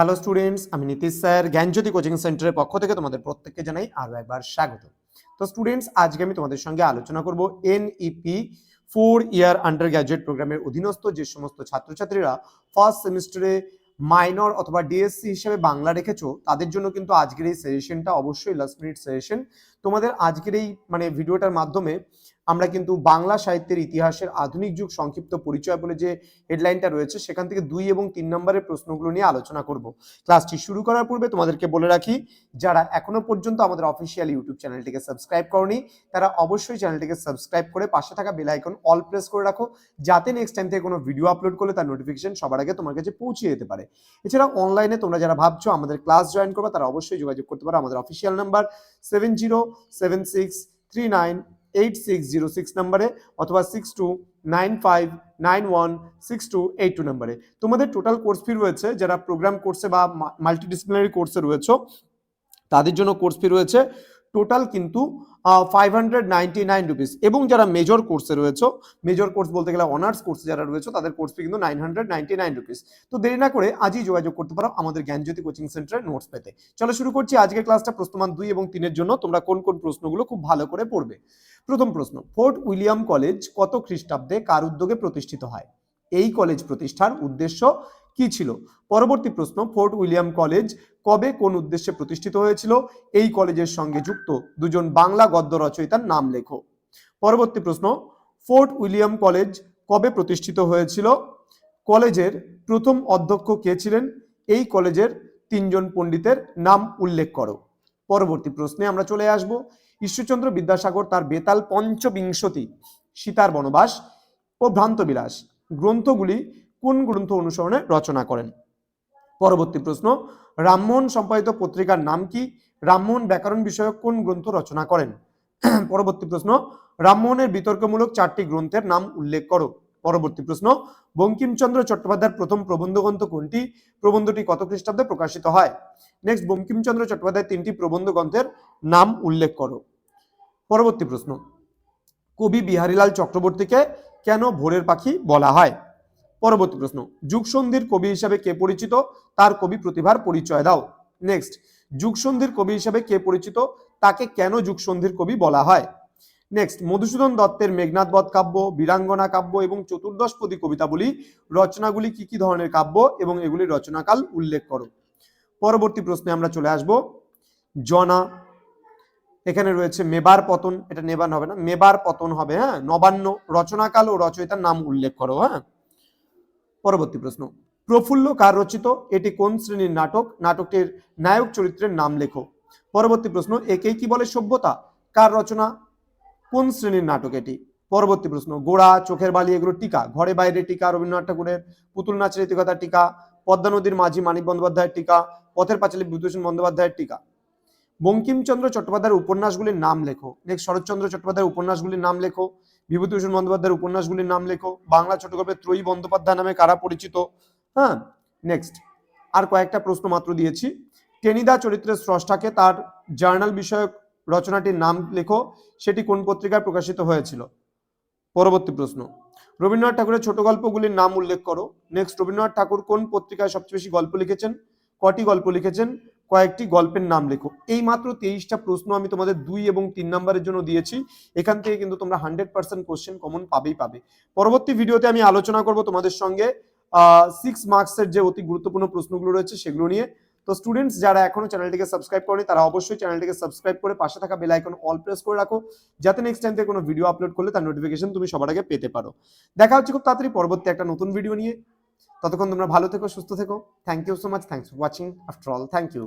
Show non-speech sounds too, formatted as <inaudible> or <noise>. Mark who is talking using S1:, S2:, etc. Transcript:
S1: Hello students আমি Nitish sir, জ্ঞানজ্যোতি coaching সেন্টারের পক্ষ থেকে তোমাদের প্রত্যেককে জানাই আরও একবার স্বাগত। তো স্টুডেন্টস আজকে আমি তোমাদের সঙ্গে আলোচনা করব NEP four year undergraduate প্রোগ্রামের অধীনস্থ যে সমস্ত ছাত্রছাত্রীরা ফার্স্ট সেমিস্টারে মাইনর অথবা ডিএসসি হিসেবে বাংলা রেখেছো, তাদের জন্য কিন্তু আজকের এই সেশনটা অবশ্যই লাস্ট মিনিট সেশন তোমাদের আজকের এই মানে ভিডিওটার মাধ্যমে আমরা কিন্তু বাংলা সাহিত্যের ইতিহাসের আধুনিক যুগ সংক্ষিপ্ত পরিচয় বলে যে হেডলাইনটা রয়েছে, সেখান থেকে দুই এবং তিন নম্বরের প্রশ্নগুলো নিয়ে আলোচনা করব। ক্লাসটি শুরু করার পূর্বে তোমাদেরকে বলে রাখি, যারা এখনও পর্যন্ত আমাদের অফিসিয়াল ইউটিউব চ্যানেলটিকে সাবস্ক্রাইব করনি, তারা অবশ্যই চ্যানেলটিকে সাবস্ক্রাইব করে পাশে থাকা বেল আইকন অল প্রেস করে রাখো, যাতে নেক্সট টাইম থেকে কোনো ভিডিও আপলোড করলে তার নোটিফিকেশন সবার আগে তোমার কাছে পৌঁছে যেতে পারে। এছাড়া অনলাইনে তোমরা যারা ভাবছ আমাদের ক্লাস জয়েন করবে, তারা অবশ্যই যোগাযোগ করতে পারো, আমাদের official number seven zero seven six three nine eight six zero six নাম্বারে অথবা six two nine five nine one six two eight two নাম্বারে। তোমাদের টোটাল কোর্স ফি রয়েছে, যারা প্রোগ্রাম কোর্সে বা মাল্টিডিসিপ্লিনারি কোর্সে রয়েছে, তাদের জন্য কোর্স ফি রয়েছে টোটাল কিন্তু five hundred ninety nine rupees এবং যারা মেজর কোর্সে রয়েছে মেজর কোর্স বলতে গেলে অনার্স কোর্সে যারা রয়েছে, তাদের কোর্স ফি কিন্তু nine hundred ninety nine rupees তো দেরি না করে আজই যোগাযোগ করতে পারো আমাদের জ্ঞানজ্যোতি কোচিং সেন্টারের নোটস পেতে। চলো শুরু করছি আজকের ক্লাসটা প্রশ্নমান দুই এবং তিনের জন্য। তোমরা কোন কোন প্রশ্নগুলো খুব ভালো করে পড়বে। প্রথম প্রশ্ন, ফোর্ট উইলিয়াম কলেজ কত খ্রিস্টাব্দে কার উদ্যোগে প্রতিষ্ঠিত হয়? এই কলেজ প্রতিষ্ঠার উদ্দেশ্য কি ছিল? পরবর্তী প্রশ্ন, ফোর্ট উইলিয়াম কলেজ কবে কোন উদ্দেশ্যে প্রতিষ্ঠিত হয়েছিল? এই কলেজের সঙ্গে যুক্ত দুজন বাংলা গদ্য রচয়িতার নাম লেখো। পরবর্তী প্রশ্ন, ফোর্ট উইলিয়াম কলেজ কবে প্রতিষ্ঠিত হয়েছিল? কলেজের প্রথম অধ্যক্ষ কে ছিলেন? এই কলেজের তিনজন পণ্ডিতের নাম উল্লেখ করো। পরবর্তী প্রশ্নে আমরা চলে আসব। ঈশ্বরচন্দ্র বিদ্যাসাগর তার বেতাল পঞ্চবিংশতি সীতার বনবাস ও ভ্রান্তবিলাস গ্রন্থগুলি কোন গ্রন্থ অনুসরণে রচনা করেন? পরবর্তী প্রশ্ন, রামমোহন সম্পাদিত পত্রিকার নাম কি? রামমোহন ব্যাকরণ বিষয়ক কোন গ্রন্থ রচনা করেন? <clears throat> পরবর্তী প্রশ্ন, রামমোহনের বিতর্কমূলক চারটি গ্রন্থের নাম উল্লেখ করো। পরবর্তী প্রশ্ন, বঙ্কিমচন্দ্র চট্টোপাধ্যায়ের প্রথম প্রবন্ধ গ্রন্থ কোনটি? প্রবন্ধটি কত খ্রিস্টাব্দে প্রকাশিত হয়? নেক্সট বঙ্কিমচন্দ্র চট্টোপাধ্যায়ের তিনটি প্রবন্ধ গ্রন্থের নাম উল্লেখ করো। পরবর্তী প্রশ্ন, কবি বিহারীলাল চক্রবর্তীকে কেন ভোরের পাখি বলা হয়? পরবর্তী প্রশ্ন, যুগসন্ধির কবি হিসাবে কে পরিচিত? তার কবি প্রতিভার পরিচয় দাও। নেক্সট যুগসন্ধির কবি হিসাবে কে পরিচিত? তাকে কেন যুগসন্ধির কবি বলা হয়? নেক্সট মধুসূদন দত্তের মেঘনাথ বধ কাব্য, বীরাঙ্গনা কাব্য এবং চতুর্দশপদী কবিতাবলী রচনাগুলি কি কি ধরনের কাব্য এবং এগুলির রচনাকাল উল্লেখ করো। পরবর্তী প্রশ্নে আমরা চলে আসব। জনা, এখানে রয়েছে মেবার পতন, এটা নেবান হবে না, মেবার পতন হবে হ্যাঁ? নবান্ন, রচনাকাল ও রচয়িতার নাম উল্লেখ করো হ্যাঁ? পরবর্তী প্রশ্ন। প্রফুল্ল কার রচিত? এটি কোন শ্রেণির নাটক? নাটকটির নায়ক চরিত্রের নাম লেখো। পরবর্তী প্রশ্ন, একেই কি বলে সভ্যতা? কার রচনা? কোন শ্রেণির নাটক এটি? পরবর্তী প্রশ্ন, গোড়া, চোখের বালি, এগুলো টিকা। ঘরে বাইরে টিকা, রবীন্দ্রনাথ ঠাকুরের পুতুল নাচের ইতিকথার টিকা। পদ্মা নদীর মাঝি মানিক বন্দ্যোপাধ্যায়ের টিকা। পথের পাঁচালী বিভূতিভূষণ বন্দ্যোপাধ্যায়ের টিকা। বঙ্কিমচন্দ্র চট্টোপাধ্যায়ের উপন্যাসগুলির নাম লেখো। নেক্সট শরৎচন্দ্র চট্টোপাধ্যায়ের উপন্যাসগুলির নাম লেখো। বিভূতিভূষণ বন্দ্যোপাধ্যায়ের উপন্যাসগুলির নাম লেখো। বাংলা ছোট গল্পের ত্রয়ী বন্দ্যোপাধ্যায় নামে কারা পরিচিত? হ্যাঁ নেক্সট আর কয়েকটা প্রশ্ন মাত্র দিয়েছি। টেনিদা চরিত্রের স্রষ্টাকে তার জার্নাল বিষয়ক রচনাটির নাম লেখো। সেটি কোন পত্রিকায় প্রকাশিত হয়েছিল? পরবর্তী প্রশ্ন। রবীন্দ্রনাথ ঠাকুরের ছোট গল্পগুলির নাম উল্লেখ করো। নেক্সট রবীন্দ্রনাথ ঠাকুর কোন পত্রিকায় সবচেয়ে বেশি গল্প লিখেছেন? কটি গল্প লিখেছেন? কয়েকটি গল্পের নাম লেখো। এই মাত্র তেইশটা প্রশ্ন আমি তোমাদের দুই এবং তিন নম্বরের জন্য দিয়েছি। এখান থেকে কিন্তু তোমরা হান্ড্রেড পার্সেন্ট কোশ্চেন কমন পাবেই পাবে। পরবর্তী ভিডিওতে আমি আলোচনা করব তোমাদের সঙ্গে সিক্স মার্কসের যে অতি গুরুত্বপূর্ণ প্রশ্নগুলো রয়েছে সেগুলো নিয়ে। তো স্টুডেন্টস যারা এখনও চ্যানেলটিকে সাবস্ক্রাইব করেনি, তারা অবশ্যই চ্যানেলটিকে সাবস্ক্রাইব করে পাশে থাকা বেল আইকন অল প্রেস করে রাখো। যাতে নেক্সট টাইম থেকে কোনো ভিডিও আপলোড করলে তার নোটিফিকেশন তুমি সবার আগে পেতে পারো। দেখা হচ্ছে খুব তাড়াতাড়ি পরবর্তী একটা নতুন ভিডিও নিয়ে। ততক্ষণ তোমরা ভালো থেকো, সুস্থ থেকো। Thank you so much thanks for watching after all thank you